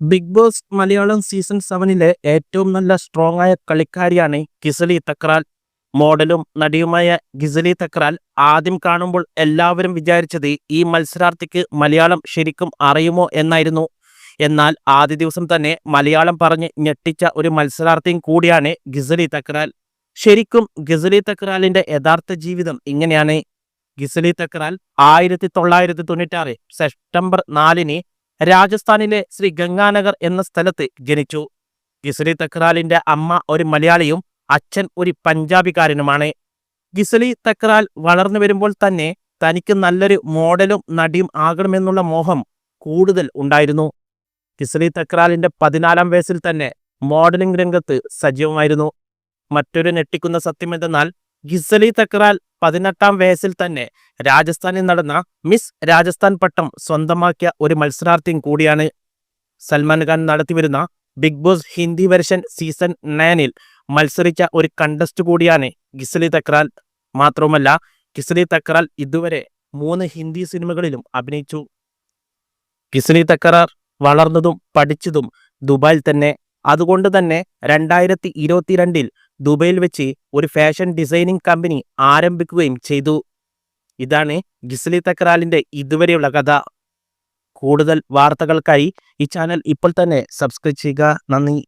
Big Boss Malayalam season സെവനിലെ ഏറ്റവും നല്ല സ്ട്രോങ് ആയ കളിക്കാരിയാണ് ഗിസലി തക്രാൽ. മോഡലും നടിയുമായ ഗിസലി തക്രാൽ ആദ്യം കാണുമ്പോൾ എല്ലാവരും വിചാരിച്ചത് ഈ മത്സരാർത്ഥിക്ക് മലയാളം ശരിക്കും അറിയുമോ എന്നായിരുന്നു. എന്നാൽ ആദ്യ ദിവസം തന്നെ മലയാളം പറഞ്ഞ് ഞെട്ടിച്ച ഒരു മത്സരാർത്ഥിയും കൂടിയാണ് ഗിസലി തക്രാൽ. ശരിക്കും ഗിസലി തക്രാലിന്റെ യഥാർത്ഥ ജീവിതം ഇങ്ങനെയാണ്. ഗിസലി തക്രാൽ ആയിരത്തി തൊള്ളായിരത്തി തൊണ്ണൂറ്റാറ് സെപ്റ്റംബർ നാലിന് രാജസ്ഥാനിലെ ശ്രീ ഗംഗാനഗർ എന്ന സ്ഥലത്ത് ജനിച്ചു. ഗിസലി തക്രാലിന്റെ അമ്മ ഒരു മലയാളിയും അച്ഛൻ ഒരു പഞ്ചാബിക്കാരനുമാണ്. ഗിസലി തക്രാൽ വളർന്നു വരുമ്പോൾ തന്നെ തനിക്ക് നല്ലൊരു മോഡലും നടിയും ആകണമെന്നുള്ള മോഹം കൂടുതൽ ഉണ്ടായിരുന്നു. ഗിസലി തക്രാലിന്റെ പതിനാലാം വയസ്സിൽ തന്നെ മോഡലിംഗ് രംഗത്ത് സജീവമായിരുന്നു. മറ്റൊരു ഞെട്ടിക്കുന്ന സത്യമെന്തെന്നാൽ ഗിസലി തക്രാൽ പതിനെട്ടാം വയസ്സിൽ തന്നെ രാജസ്ഥാനിൽ നടന്ന മിസ് രാജസ്ഥാൻ പട്ടം സ്വന്തമാക്കിയ ഒരു മത്സരാർത്ഥിയും കൂടിയാണ് സൽമാൻ ഖാൻ നടത്തിവരുന്ന Bigg Boss Hindi version season നയനിൽ മത്സരിച്ച ഒരു കണ്ടസ്റ്റ് കൂടിയാണ് ഗിസലി തക്രാൽ മാത്രവുമല്ല ഗിസലി തക്രാൽ ഇതുവരെ മൂന്ന് ഹിന്ദി സിനിമകളിലും അഭിനയിച്ചു. ഗിസലി തക്രാർ വളർന്നതും പഠിച്ചതും ദുബായിൽ തന്നെ. അതുകൊണ്ട് തന്നെ രണ്ടായിരത്തി ഇരുപത്തിരണ്ടിൽ ദുബൈയിൽ വെച്ച് ഒരു ഫാഷൻ ഡിസൈനിങ് കമ്പനി ആരംഭിക്കുകയും ചെയ്തു. ഇതാണ് ഗിസ്ലി തക്രാലിന്റെ ഇതുവരെയുള്ള കഥ. കൂടുതൽ വാർത്തകൾക്കായി ഈ ചാനൽ ഇപ്പോൾ തന്നെ സബ്സ്ക്രൈബ് ചെയ്യുക. നന്ദി.